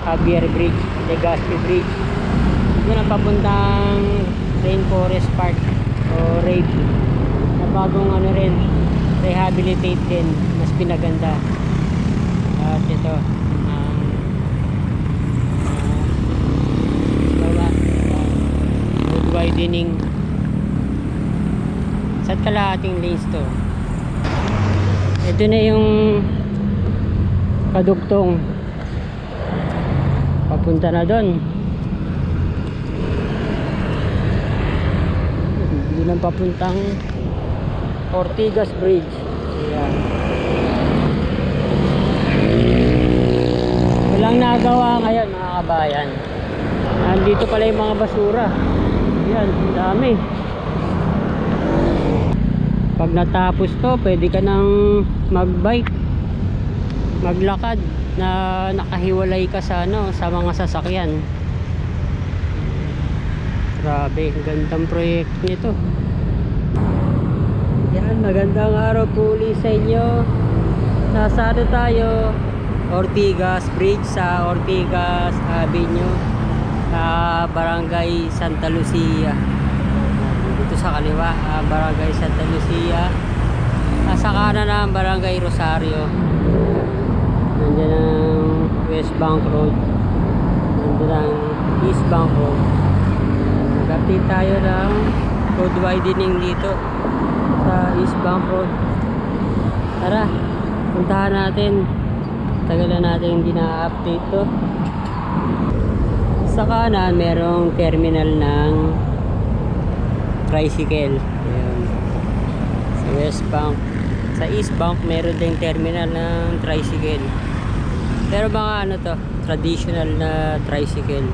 Javier Bridge, Legazpi Bridge. Doon ang papuntang Rainforest Park o RAVE na bagong ano rin, rehabilitate din, mas pinaganda. At ito, ang uh, road widening sa kalahating lanes to. Ito na yung kadugtong papunta na doon. Yun ang papuntang Ortigas Bridge. Ayan. walang nagawa ngayon mga kabayan. Nandito pala yung mga basura. Yan, ang dami. Pag natapos to pwede ka nang magbike maglakad na nakahiwalay ka sa ano sa mga sasakyan. Grabe ang gandang proyekto nito. Yan magandang araw po ulit sa inyo. Nasa ano tayo? Ortigas Bridge sa Ortigas Avenue sa Barangay Santa Lucia. Dito sa kaliwa ah, Barangay Santa Lucia. Nasa kanan na ang Barangay Rosario West Bank Road. Nandiyan ang East Bank Road. Nag-update tayo ng road widening dito sa East Bank Road. Tara, puntahan natin. Tagal na natin hindi na-update to. Sa kanan, merong terminal ng tricycle. Ayan. Sa West Bank. Sa East Bank, meron ding terminal ng tricycle. Pero mga ano to, traditional na tricycle.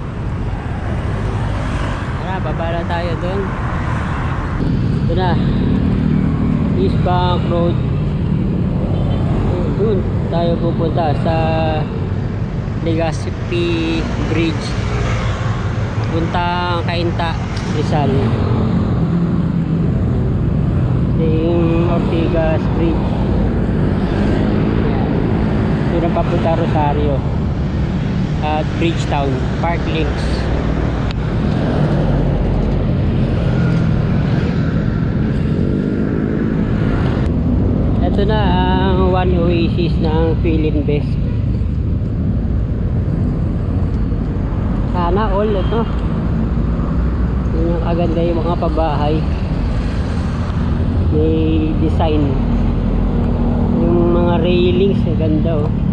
Tara, baba na tayo doon. Ito na. East Bank Road. Doon tayo pupunta sa Legazpi Bridge. Puntang Kainta, Rizal. Ito yung Ortigas Bridge. Ito na papunta Rosario. At Bridgetown, Park Links. Ito na ang One Oasis ng Philin Best. Sana all ito. Yun yung kaganda yung mga pabahay may design yung mga railings ang ganda oh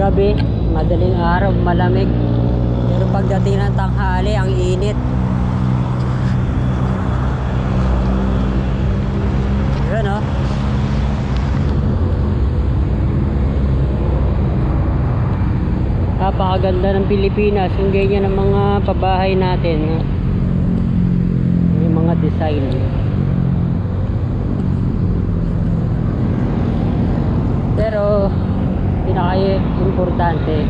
grabe madaling araw malamig. Pero pagdating ng tanghali ang init. Yun oh. Napakaganda ng Pilipinas. Yung ganyan ng mga pabahay natin yung mga design. Pero pinaka importante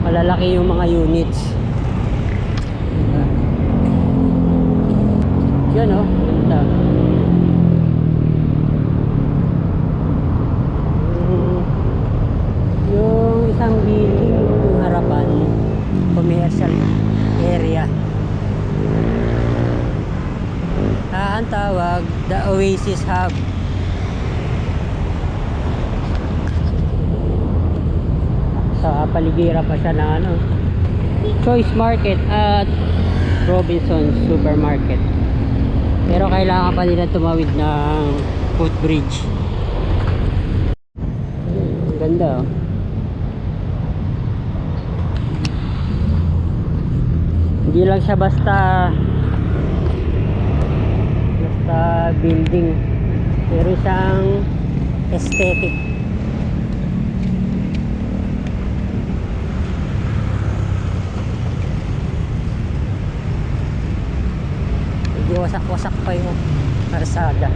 malalaki yung mga units. Yun o ganda. Yung- yung isang building yung harapan commercial area. Ah, ang tawag the Oasis Hub sa paligira pa siya ng ano. Choice Market at Robinsons Supermarket. Pero kailangan pa nila tumawid ng footbridge. Ang ganda oh. Hindi lang siya basta basta building. Pero siyang aesthetic medyo wasak wasak pa yung karsada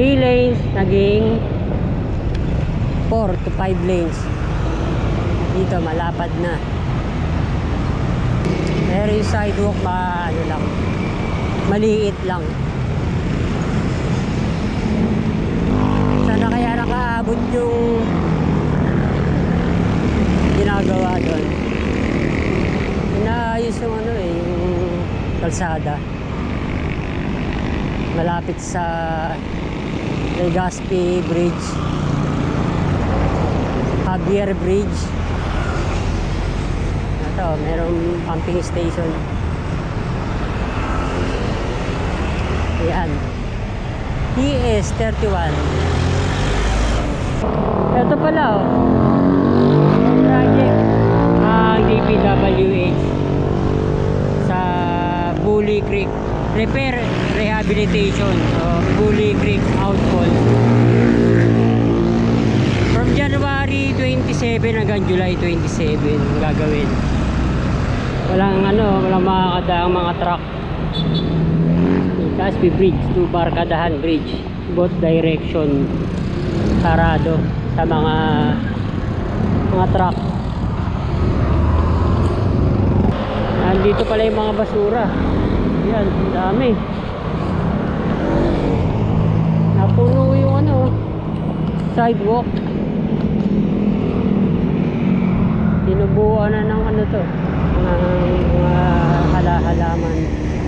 3 lanes naging 4 to 5 lanes. Dito malapad na. Pero yung sidewalk ba ano lang maliit lang. Sana kaya nakaabot yung ginagawa doon? Inaayos yung ano eh yung kalsada. Malapit sa Legazpi Bridge. Javier Bridge. Ito, merong pumping station. Ayan. PS 31. Ito pala oh. Project ang DPWH sa Bully Creek Repair Rehabilitation so Bully Creek Outfall. From January 27 hanggang July 27 ang gagawin. Walang ano walang makakadaang mga truck. Caspi Bridge to Barkadahan Bridge both direction sarado sa mga mga truck. Nandito pala yung mga basura yan ang dami. Napuno yung ano sidewalk. Tinubuan na ng ano to ng mga hala-halaman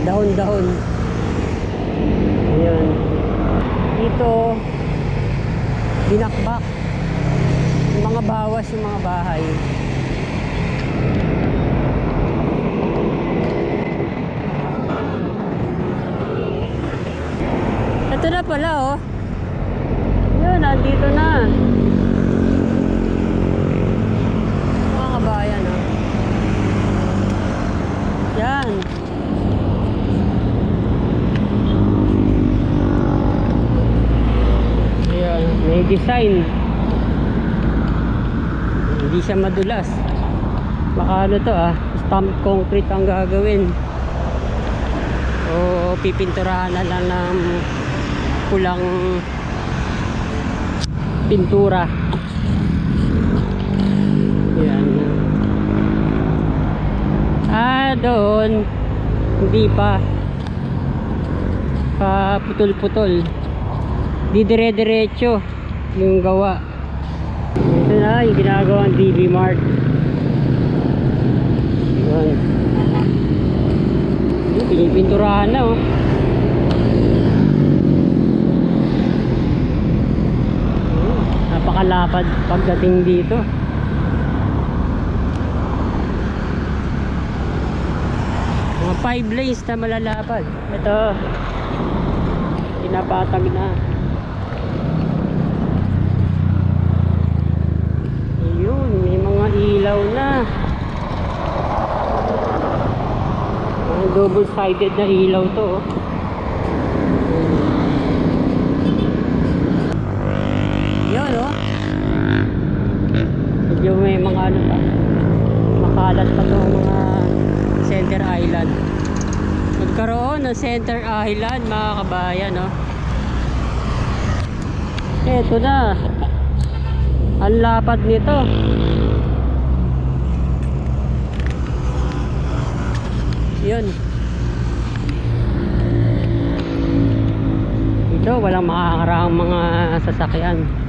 dahon-dahon. Ayun dito binakbak. Yung mga bawas yung mga bahay ito na pala oh yun nandito na mga kabayan oh yan Ayan, may design. Hindi siya madulas. Baka ano to ah, stamp concrete ang gagawin. O pipinturahan na lang ng pulang pintura. Ayan. Ah, doon. Hindi pa. Pa putol-putol di dire-diretso yung gawa ito na yung ginagawang DB Mart yun pinipinturahan na oh Ayun, napakalapad pagdating dito mga 5 lanes na malalapad ito pinapatag na Ayun, may mga ilaw na. Mga double-sided na ilaw to. oh. Yun, oh. Medyo may mga ano pa. Makalat pa to mga center island. Nagkaroon ng center island, mga kabayan, oh. Eto na. Ang lapad nito. Yun. Ito, walang makakaraang mga sasakyan.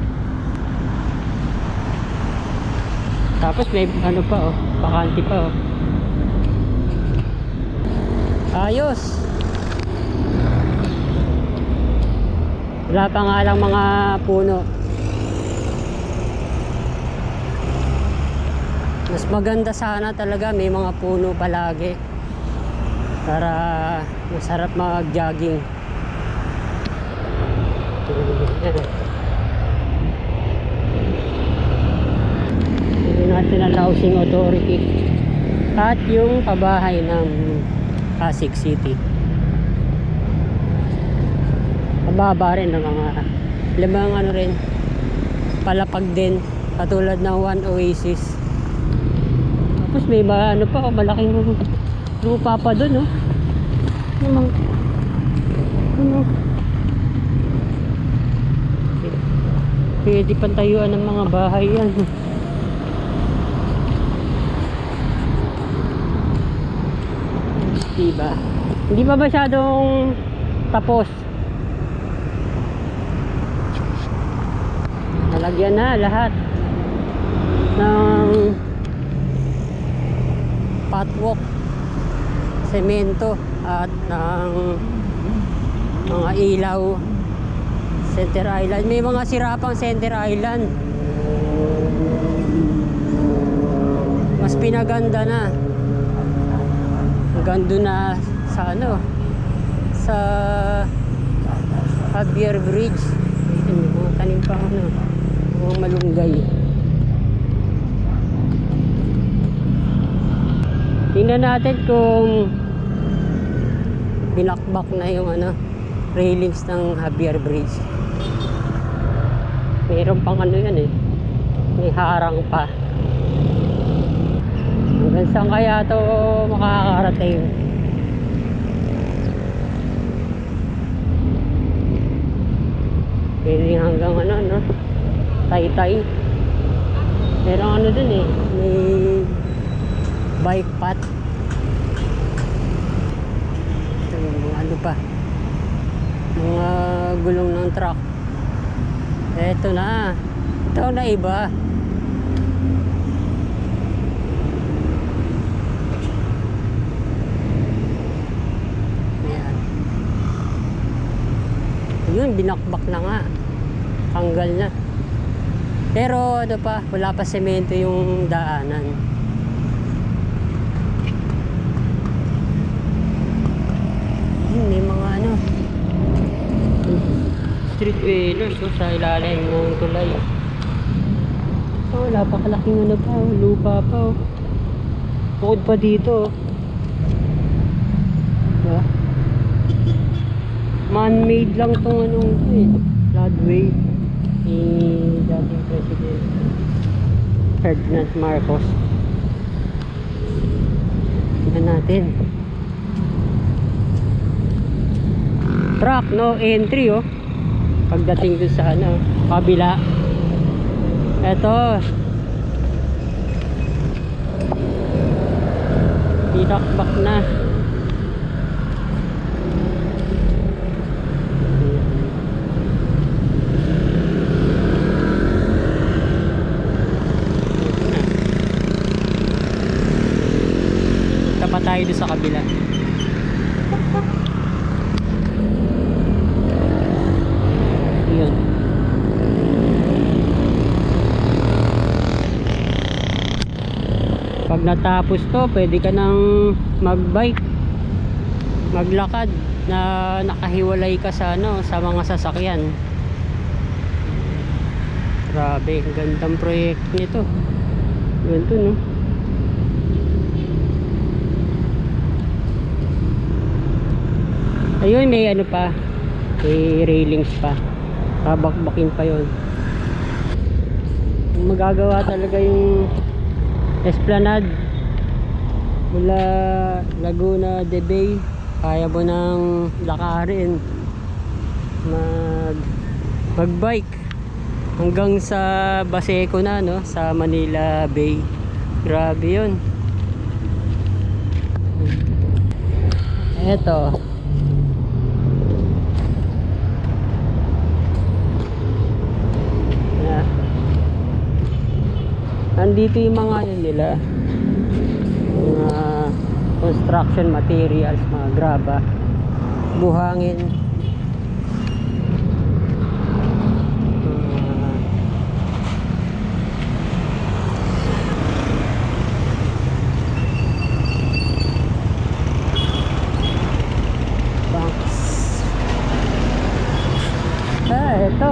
Tapos may ano pa oh, bakante pa oh. Ayos. Wala pa nga lang mga puno. Mas maganda sana talaga may mga puno palagi para masarap mag-jogging. Yung National Housing Authority at yung pabahay ng Pasig City. Mababa rin ng mga limang ano rin palapag din Katulad ng One Oasis. Tapos may ba, ano pa, malaking lupa pa doon, oh. Ano mang, ano? Pwede pantayuan ng mga bahay yan. Diba? Hindi pa masyadong tapos. Nalagyan na lahat ng patwalk, semento at ng mga ilaw Center Island. May mga sirapang Center Island. Mas pinaganda na. Gando na sa ano sa Javier Bridge. Tanim pa ano. Mga malunggay. Tingnan natin kung binakbak na yung ano railings ng Javier Bridge. Mayroon pang ano yan eh. May harang pa. Hanggang saan kaya to makakarating? Pwede hanggang ano, no? Tay-tay. Meron ano dun eh. May bike path. Ito ano pa. Mga gulong ng truck. Eto na. Ito na iba. Ayan. Yun, binakbak na nga. Tanggal na. Pero ano pa, wala pa semento yung daanan. Yun, may mga ano. Street dwellers oh, sa ilalim ng tulay. Oh, wala pa kalaking ano pa, oh, lupa pa oh. Bukod pa dito. oh. Diba? Man-made lang tong anong to eh. Floodway ni dating President Ferdinand Marcos. Tingnan natin. Truck, no entry oh. Pagdating dun sa ano, kabila. Eto. Tinakbak na. Punta pa tayo doon sa kabila. Pag natapos to, pwede ka nang magbike. Maglakad na nakahiwalay ka sa ano, sa mga sasakyan. Grabe, ang gandang proyekto nito. Ganito, no? Ayun, may ano pa. May railings pa. Kabakbakin pa yon. Magagawa talaga yung esplanade mula Laguna de Bay. Kaya mo nang lakarin. Mag magbike hanggang sa Baseco na no sa Manila Bay. Grabe 'yon. Eto. Nandito yung mga ano nila. Mga construction materials, mga graba. Buhangin. Mga banks. Ah, ito.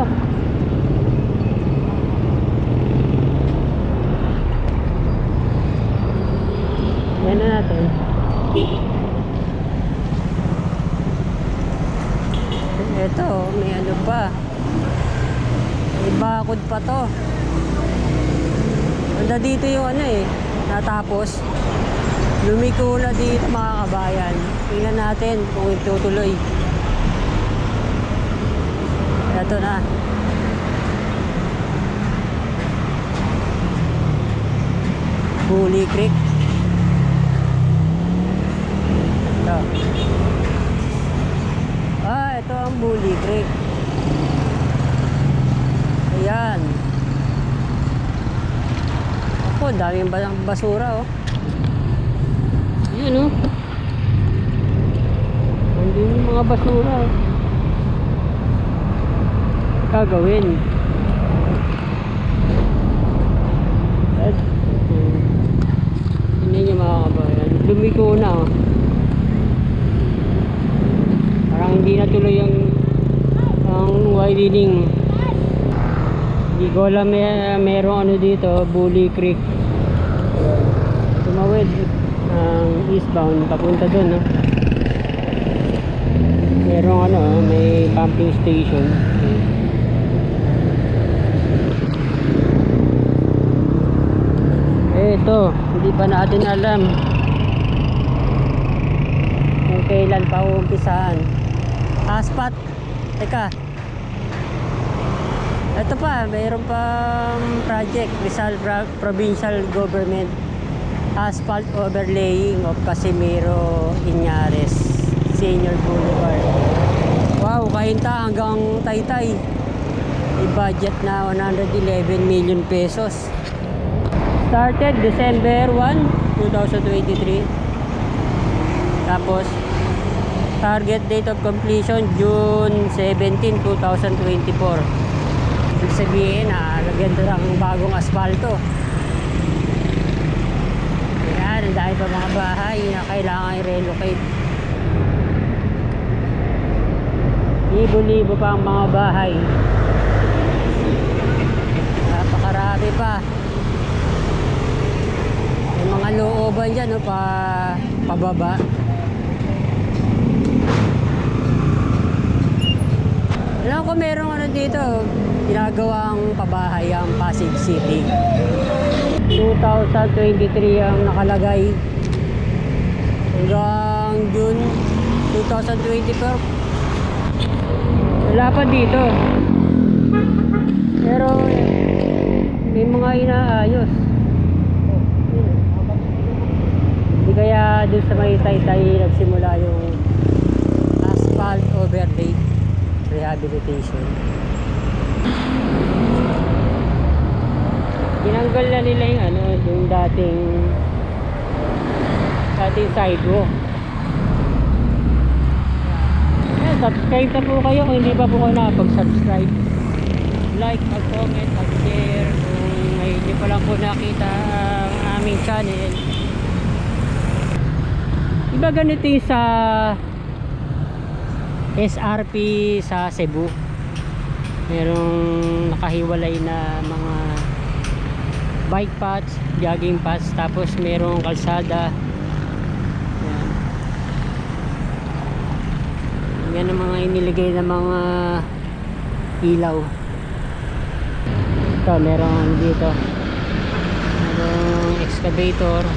Yan na natin. Ito, may ano pa. May bakod pa to. Banda dito yung ano eh, natapos. Lumiko na dito mga kabayan. Tingnan natin kung itutuloy. Ito na. Bully Creek. Ito. Ah, ito ang Bully Creek. Ayan. Ako, daming ba- basura oh. Ayan oh. Andun yung mga basura. Gagawin. At, um, hindi niyo mga kabayan. Lumiko na oh. Parang hindi na tuloy ang ang widening. Hindi ko alam may, merong ano dito, Bully Creek. Tumawid ang eastbound papunta doon, no? Merong ano, may pumping station. Eh, ito, hindi pa natin alam kung kailan pa uumpisahan. Aspat. Teka. Ito pa, mayroon pang project, Rizal Pro- Provincial Government Asphalt Overlaying of Casimiro Iñares Senior Boulevard. Wow, kahinta hanggang Taytay. May budget na 111 million pesos. Started December 1, 2023. Tapos, target date of completion June 17, 2024. Ibig sabihin na lagyan doon ang bagong asfalto. Dahil pa mga bahay na kailangan i-relocate. Libo-libo pa ang mga bahay. Napakarami pa. May mga looban dyan, no, pa, pababa. Alam ko merong ano dito, ginagawang pabahay ang Pasig City. 2023 ang nakalagay. Hanggang June 2024. Wala pa dito. Pero may mga inaayos. Hindi kaya dun sa may taytay nagsimula yung asphalt overlay rehabilitation. Tinanggal na nila yung ano, yung dating dating sidewalk. Eh, subscribe na po kayo kung hindi pa po kayo nakapag-subscribe. Like, mag-comment, mag-share kung ngayon nyo pa lang po nakita ang aming channel. Iba ganito yung sa SRP sa Cebu. Merong nakahiwalay na mga bike paths, jogging paths, tapos merong kalsada. Yan. Yan ang mga iniligay na mga ilaw. Ito, meron dito. Merong excavator.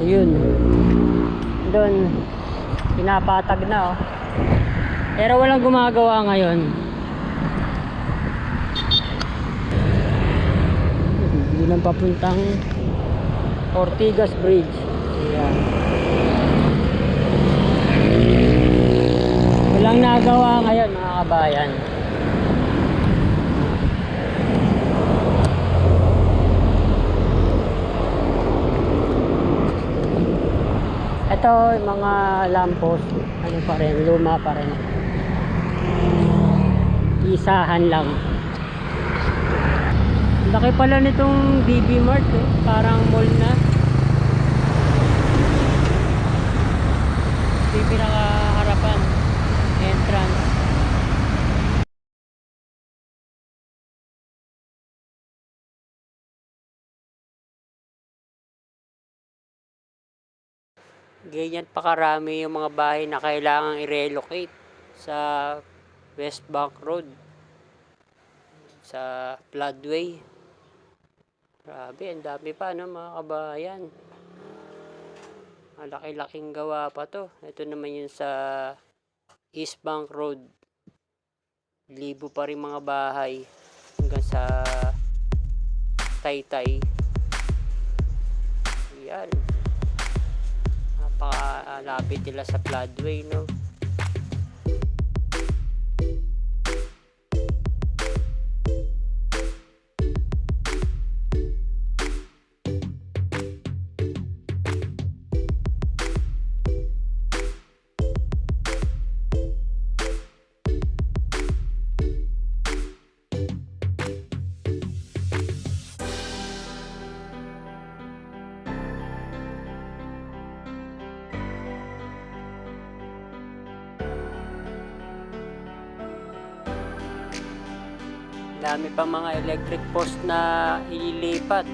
Ayun. Doon, pinapatag na oh. Pero walang gumagawa ngayon. Hindi lang papuntang Ortigas Bridge. Ayan. Walang nagawa ngayon mga kabayan. Ito yung mga lampos, ano pa rin, luma pa rin. Isahan lang. Laki pala nitong BB Mart eh. Parang mall na. Ito yung Ganyan pa karami yung mga bahay na kailangang i-relocate sa West Bank Road. sa floodway. Grabe, ang dami pa no mga kabayan. Ang laki-laking gawa pa to. Ito naman yun sa East Bank Road. Libo pa rin mga bahay hanggang sa Taytay. Yan. Napakalapit nila sa floodway, no? Dami pa mga electric post na ililipat.